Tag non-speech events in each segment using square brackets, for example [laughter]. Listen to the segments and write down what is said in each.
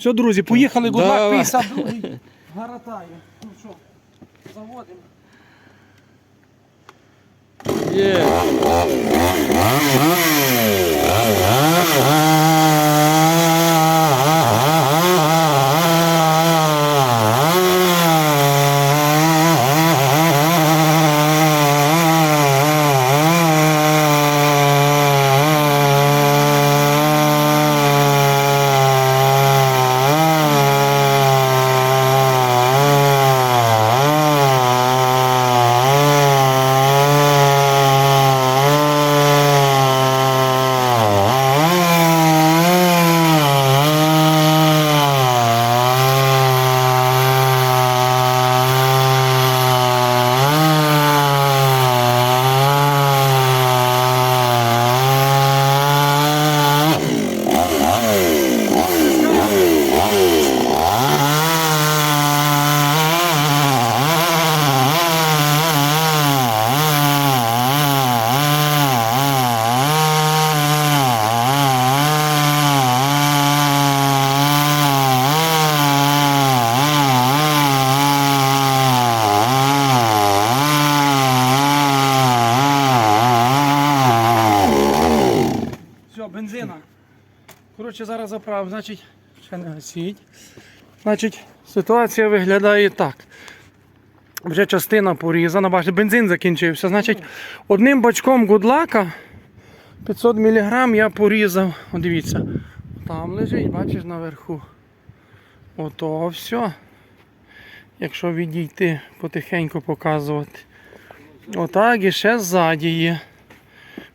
Все, друзі, поїхали, гудлак Давай. 52 [laughs] Гаратає. Ну що, заводимо. Є. Все, бензина. Коротше, зараз заправ, значить, ще не гасіть. Значить, ситуація виглядає так. Вже частина порізана, бачите, бензин закінчився. Значить, одним бачком гудлака 500 мг я порізав. О, дивіться, там лежить, бачиш наверху. Ото все. Якщо відійти, потихеньку показувати. Отак і ще ззаді є.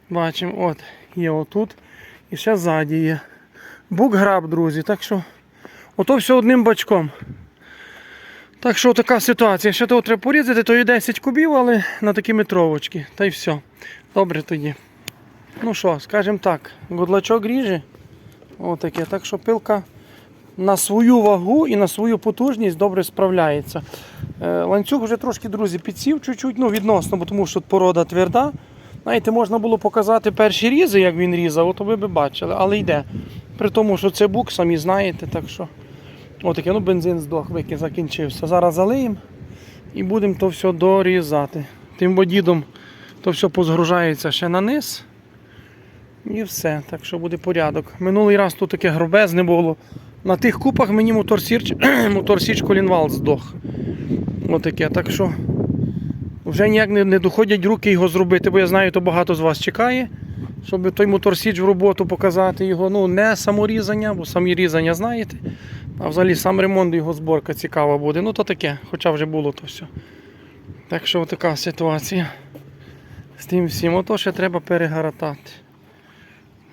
Бачимо, от, є отут. І ще ззаді є. Букграб, друзі. Так що, ото все одним бачком. Так що така ситуація. Ще того треба порізати, то є 10 кубів, але на такі метровочки. Та й все. Добре тоді. Ну що, скажімо так, гудлачок ріже. Отаке. Так що пилка на свою вагу і на свою потужність добре справляється. Е, Ланцюг вже трошки, друзі, підсів чуть-чуть, ну відносно, тому що порода тверда. Знаєте, можна було показати перші різи, як він різав, то ви б бачили, але йде. При тому, що це бук, самі знаєте, так що. Отаке, ну бензин здох, викид закінчився. Зараз залиємо і будемо то все дорізати. Тим водідом то все позгружається ще на низ. І все, так що буде порядок. Минулий раз тут таке грубезне було. На тих купах мені моторсіч, [clears throat] моторсіч колінвал здох. Отаке, так що вже ніяк не доходять руки його зробити, бо я знаю, то багато з вас чекає, щоб той моторсіч в роботу показати його. Ну, не саморізання, бо самі різання знаєте. А взагалі сам ремонт його зборка цікава буде. Ну то таке, хоча вже було то все. Так що така ситуація. З тим всім, ото ще треба перегаратати.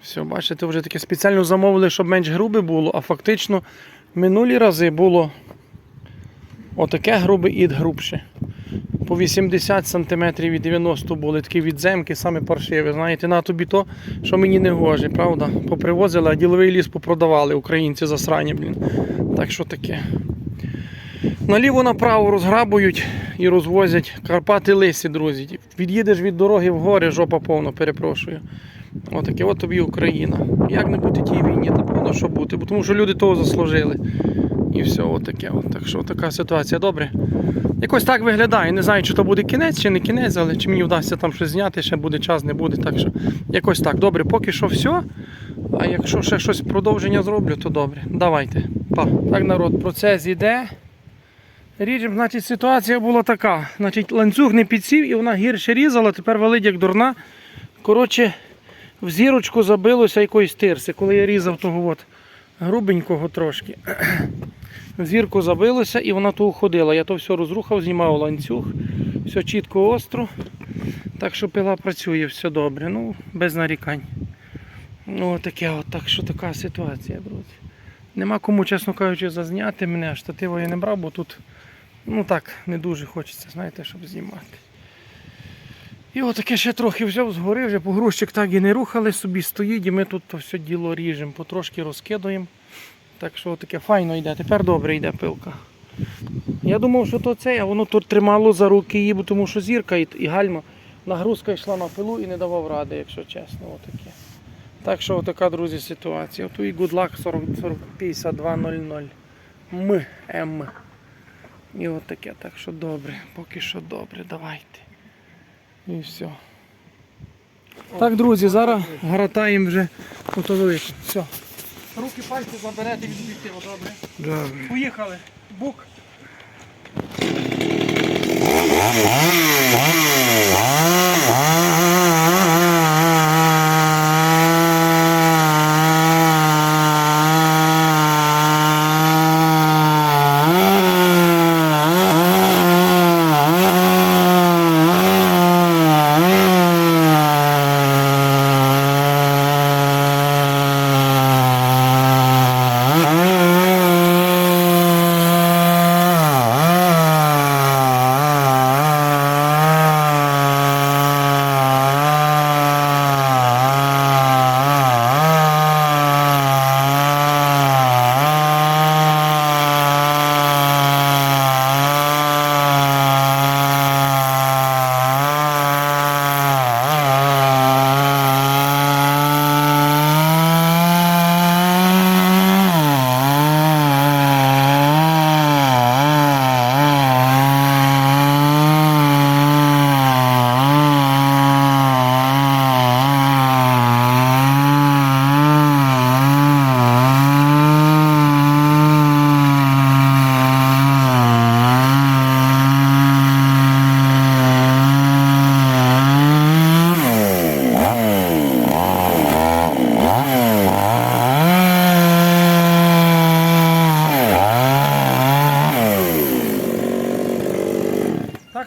Все, бачите, вже таке спеціально замовили, щоб менш грубе було, а фактично минулі рази було отаке грубе і грубше. По 80 см і 90 були такі відземки, саме паршиві. Знаєте, на тобі то, що мені не гоже, правда? Попривозили, а діловий ліс попродавали українці засрані, блін. Так що таке. Наліво направо розграбують і розвозять Карпати лисі, друзі. Від'їдеш від дороги в гори, жопа повна, перепрошую. Отаке, от тобі Україна. Як не бути тій війні, та повно що бути, бо тому що люди того заслужили. І все, отаке. От. Так що така ситуація. Добре. Якось так виглядає. Не знаю, чи то буде кінець, чи не кінець, але чи мені вдасться там щось зняти, ще буде час, не буде. Так що якось так. Добре, поки що все. А якщо ще щось продовження зроблю, то добре. Давайте. Па. Так, народ, процес іде. Ріжем, значить, ситуація була така. Значить, ланцюг не підсів і вона гірше різала, тепер валить як дурна. Коротше, в зірочку забилося якоїсь тирси. Коли я різав того от грубенького трошки. Зірку забилося і вона то уходила. Я то все розрухав, знімав ланцюг. Все чітко остро. Так що пила працює, все добре. Ну, без нарікань. Ну, таке от, так що така ситуація, друзі. Нема кому, чесно кажучи, зазняти мене. Штативо я не брав, бо тут ну так не дуже хочеться, знаєте, щоб знімати. І отаке ще трохи взяв згори, вже погрузчик так і не рухали, собі стоїть, і ми тут то все діло ріжемо, потрошки розкидуємо. Так що таке файно йде. Тепер добре йде пилка. Я думав, що то це, а воно тут тримало за руки її, тому що зірка і, і гальма. Нагрузка йшла на пилу і не давав ради, якщо чесно. Отаке. Так що така, друзі, ситуація. Тут і Good Luck 40, 40 5200. М, М. І от таке, так що добре, поки що добре, давайте. І все. Так, друзі, зараз гратаємо вже велику. Все. Руки пальці заберете від об'єктива, добре? Добре. Поїхали. Бук.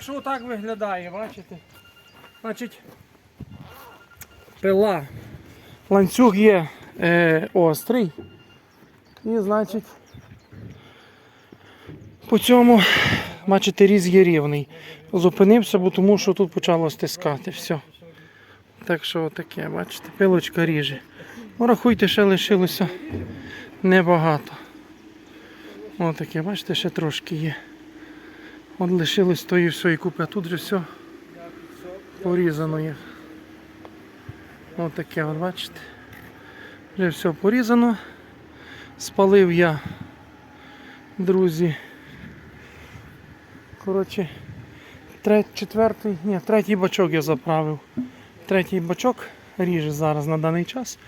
Що отак виглядає, бачите? Значить, пила. Ланцюг є е, острий. І значить по цьому, бачите, різ є рівний. Зупинився, бо тому що тут почало стискати. Все. Так що таке, бачите, пилочка ріже. Ну, рахуйте, ще лишилося небагато. Отаке, бачите, ще трошки є. От лишилось тої всієї купи, а тут же все порізано є. Ось таке, от бачите. Вже все порізано. Спалив я, друзі. Коротше, третій, четвертий, ні, третій бачок я заправив. Третій бачок ріже зараз на даний час.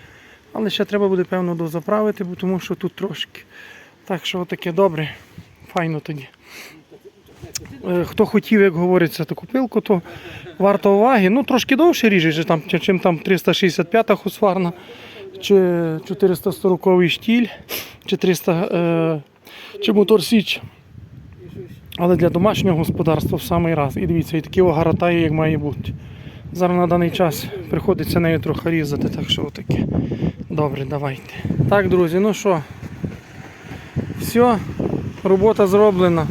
Але ще треба буде, певно, дозаправити, тому що тут трошки. Так що таке добре. Файно тоді. Е, Хто хотів, як говориться, таку пилку, то варто уваги. Ну, трошки довше ріже, там, чим там 365-та хусварна, чи 440 штіль, чи 300, е, чи мотор Січ. Але для домашнього господарства в самий раз. І дивіться, і такі огаратає, як має бути. Зараз на даний час приходиться нею трохи різати, так що отаке. Добре, давайте. Так, друзі, ну що, все, робота зроблена.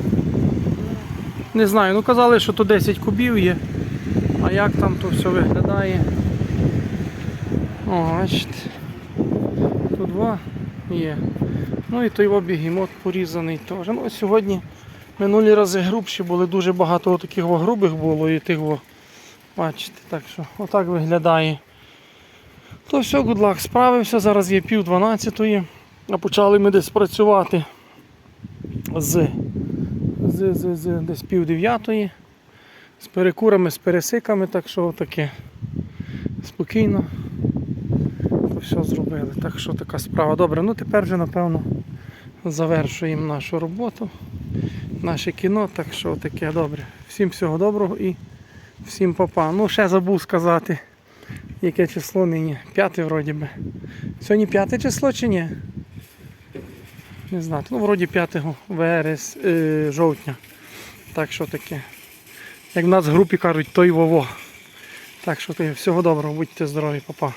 Не знаю, ну казали, що то 10 кубів є. А як там то все виглядає? О, бачите. Тут два є. Ну і той бігемот порізаний теж. Ну сьогодні минулі рази грубші були, дуже багато таких грубих було і тих. Бачите, так що отак виглядає. То все, luck, справився. Зараз є пів дванадцятої. А почали ми десь працювати з з, з, з десь пів дев'ятої. З перекурами, з пересиками, так що таке спокійно. То все зробили. Так що така справа. Добре, ну тепер вже напевно завершуємо нашу роботу, наше кіно. Так що таке добре. Всім всього доброго і всім папа. Ну, ще забув сказати, яке число нині. П'яте вроді би. Сьогодні п'яте число чи ні? Не знаю. Ну, вроді 5 верес, е, жовтня. Так що таке. Як в нас в групі кажуть, той вово. Так що ти Всього доброго, будьте здорові, папа.